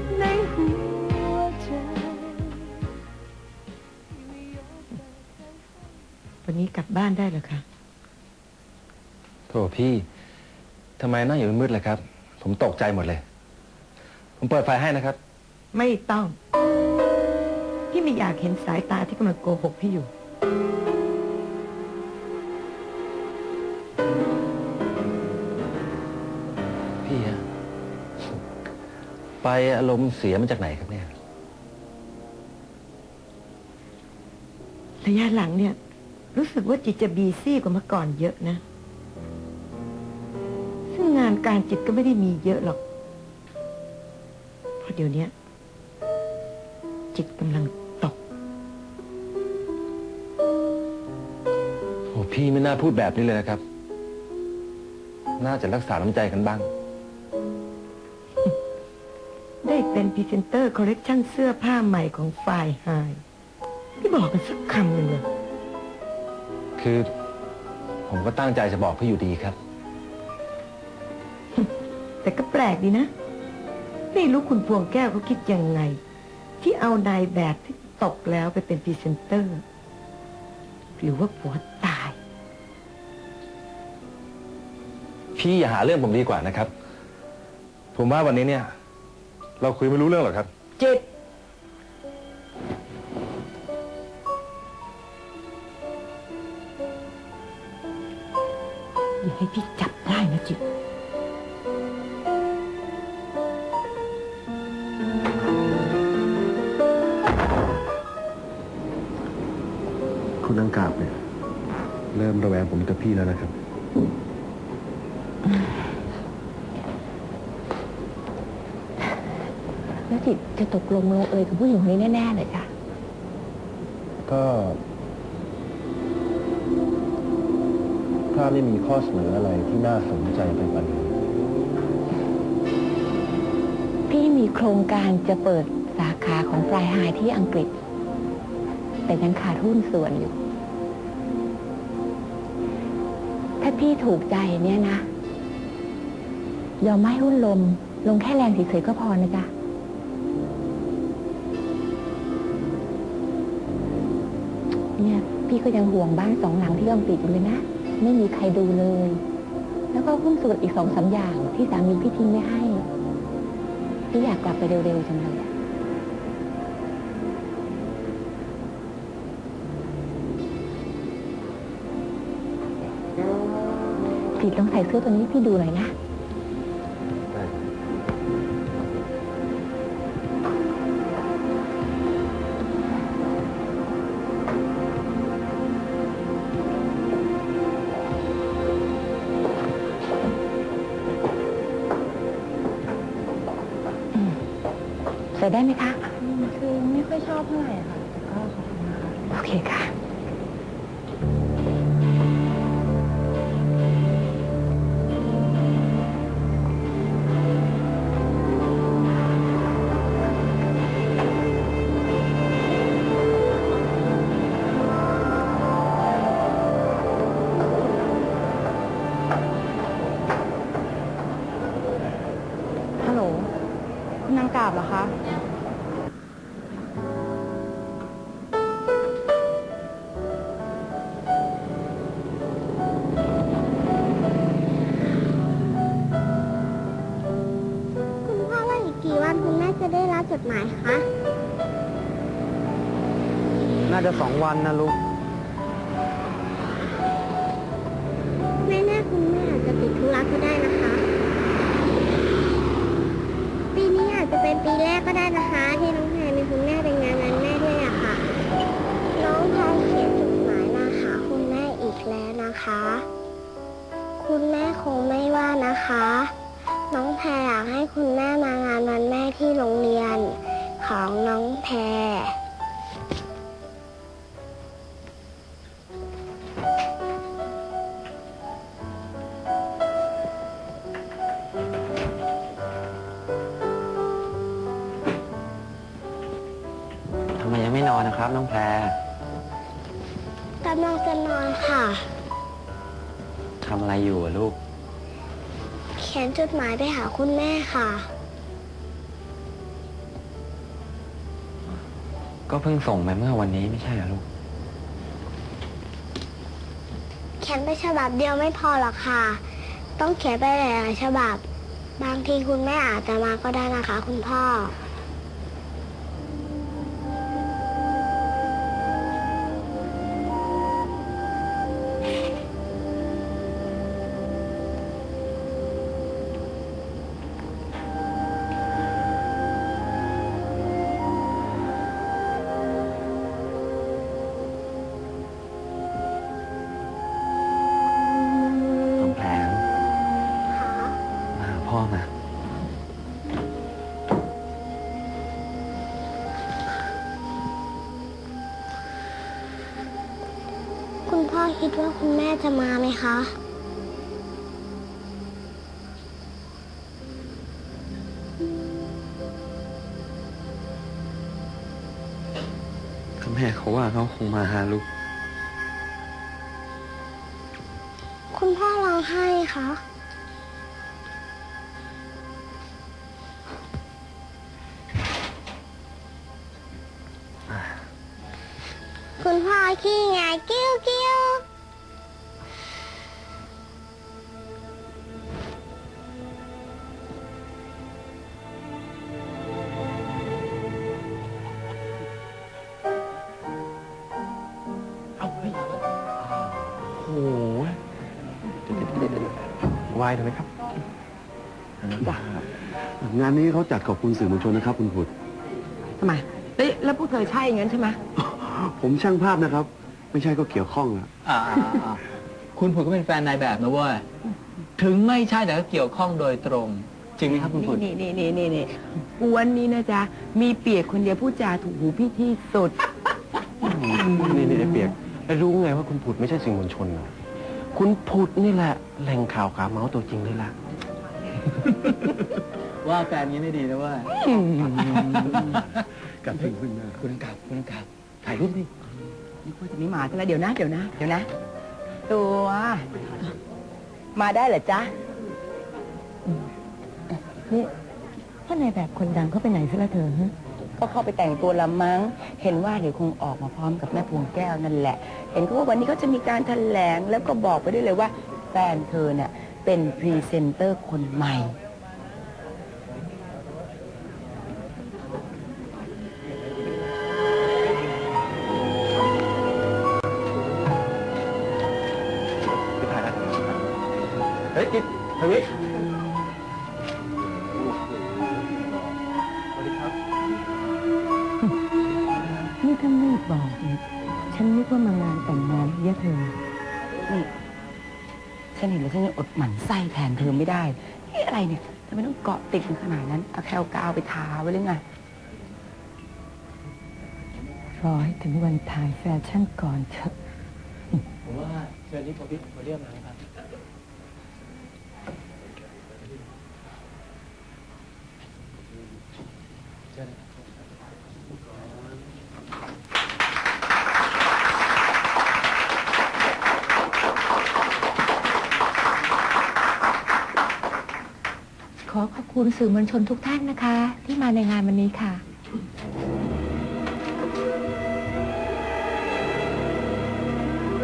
กในหัวใจ วันนี้กลับบ้านได้เหรอคะโถพี่ ทำไมนั่งอยู่มืดๆเลยครับ ผมตกใจหมดเลย ผมเปิดไฟให้นะครับ ไม่ต้อง พี่ไม่อยากเห็นสายตาที่กำลังโกหกพี่อยู่ ไปอารมณ์เสียมาจากไหนครับเนี่ย ระยะหลังเนี่ย รู้สึกว่าจิตจะบีซี่กว่าเมื่อก่อนเยอะนะ ซึ่งงานการจิตก็ไม่ได้มีเยอะหรอก เพราะเดี๋ยวเนี้ยจิตกำลังตก โอ้พี่ไม่น่าพูดแบบนี้เลยนะครับ น่าจะรักษาน้ำใจกันบ้าง ได้เป็นพรีเซนเตอร์คอลเลกชันเสื้อผ้าใหม่ของฝ่ายไฮพี่บอกกันสักคำหนึ่งเลยคือผมก็ตั้งใจจะบอกพี่อยู่ดีครับ แต่ก็แปลกดีนะ ไม่รู้คุณพวงแก้วเขาคิดยังไง ที่เอานายแบบที่ตกแล้วไปเป็นพรีเซนเตอร์ หรือว่าผัวตาย พี่อย่าหาเรื่องผมดีกว่านะครับ ผมว่าวันนี้เนี่ย เราคุยไม่รู้เรื่องหรอกครับ จิต อย่าให้พี่จับได้นะจิต คุณอังกาบเนี่ย เริ่มระแวงผมกับพี่แล้วนะครับ แล้วจิตจะตกลงลงเอยกับผู้หญิงคนนี้แน่ ๆ เลยจ้ะก็ ถ้าไม่มีข้อเสนออะไรที่น่าสนใจไปกว่านี้พี่มีโครงการจะเปิดสาขาของฟลายไฮที่อังกฤษ แต่ยังขาดหุ้นส่วนอยู่ ถ้าพี่ถูกใจเนี่ยนะ ยอมไม่ให้หุ้นลม ลงแค่แรงเฉยๆก็พอนะจ๊ะ เนี่ยพี่ก็ยังห่วงบ้านสองหลังที่อังกฤษอยู่เลยนะ ไม่มีใครดูเลย แล้วก็หุ้นส่วนอีกสองสามอย่างที่สามีพี่ทิ้งไม่ให้พี่อยากกลับไปเร็วๆจังเลยอะผิดลองใส่เสื้อตัวนี้พี่ดูหน่อยนะ ใส่ได้ไหมคะ คือไม่ค่อยชอบเท่าไหร่ค่ะแต่ก็ขอบคุณนะคะ โอเคค่ะ คุณนางกาบเหรอคะ คุณพ่อว่าอีกกี่วันคุณแม่จะได้รับจดหมายคะ น่าจะสองวันนะลูก คะ น้องแพรอยากให้คุณแม่มางานวันแม่ที่โรงเรียนของน้องแพรทำไมยังไม่นอนนะครับ น้องแพรกำลังจะนอนค่ะ ทำอะไรอยู่อะลูกเขียนจดหมายไปหาคุณแม่ค่ะ ก็เพิ่งส่งไปเมื่อวันนี้ไม่ใช่เหรอลูก เขียนไปฉบับเดียวไม่พอหรอกค่ะ ต้องเขียนไปหลายๆฉบับ บางทีคุณแม่อาจจะมาก็ได้นะคะ คุณพ่อ พ่อคิดว่าคุณแม่จะมาไหมคะ ก็แม่เขาว่าเขาคงมาหาลูก คุณพ่อร้องไห้คะ คุณพ่อขี้ไงกิ้วกิ้ว วายถูกไหมครับงานนี้เขาจัดขอบคุณสื่อมวลชนนะครับ คุณผุดทำไมเอ้ยแล้วพวกเธอใช่อย่างนั้นใช่ไหมผมช่างภาพนะครับ ไม่ใช่ก็เกี่ยวข้องอะอ่าคุณผุดก็เป็นแฟนนายแบบนะเว้ย ถึงไม่ใช่แต่ก็เกี่ยวข้องโดยตรง จริงไหมครับคุณผุด นี่นี่นี่นี่นี่กวนนี้นะจ๊ะ มีเปียกคนเดียวพูดจาถูกหูพี่ที่สุด นี่นี่ไอ้เปียกแล้วรู้ไงว่าคุณผุดไม่ใช่สื่อมวลชนอะ คุณผุดนี่แหละ แหล่งข่าวขาเมาส์ตัวจริงเลยล่ะ ว่าแฟนนี้ไม่ดีนะเว้ยกับถึงขึ้นมาคุณกลับคุณกลับถ่ายรูปดินี่พูดจะไม่มาซะแล้วเดี๋ยวนะ เดี๋ยวนะ เดี๋ยวนะ ตัว มาได้เหรอจ๊ะอืมนี่พ่อนายแบบคนดังเขาไปไหนซะละเธอฮะ ก็เข้าไปแต่งตัวละมั้ง เห็นว่าเดี๋ยวคงออกมาพร้อมกับแม่พวงแก้วนั่นแหละ เห็นเขาว่าวันนี้ก็จะมีการแถลงแล้วก็บอกไปด้วยเลยว่าแฟนเธอเนี่ยเป็นพรีเซนเตอร์คนใหม่ไปถ่ายกันเฮ้ยกิดทา ถ้าไม่บอกเนี่ยฉันนึกว่ามางานแต่งงานเยอะเธอนี่ฉันเห็นแล้วฉันยังอดหมั่นไส้แทนเธอไม่ได้นี่อะไรเนี่ยทำไมต้องเกาะติดกันขนาดนั้นเอาแคลกาวไปทาไว้เลยไงรอให้ถึงวันถ่ายแฟชั่นก่อนเถอะผมว่าเชิญที่โพดิโพเดียมนะครับขอ ขอบคุณสื่อมวลชนทุกท่านนะคะ ที่มาในงานวันนี้ค่ะ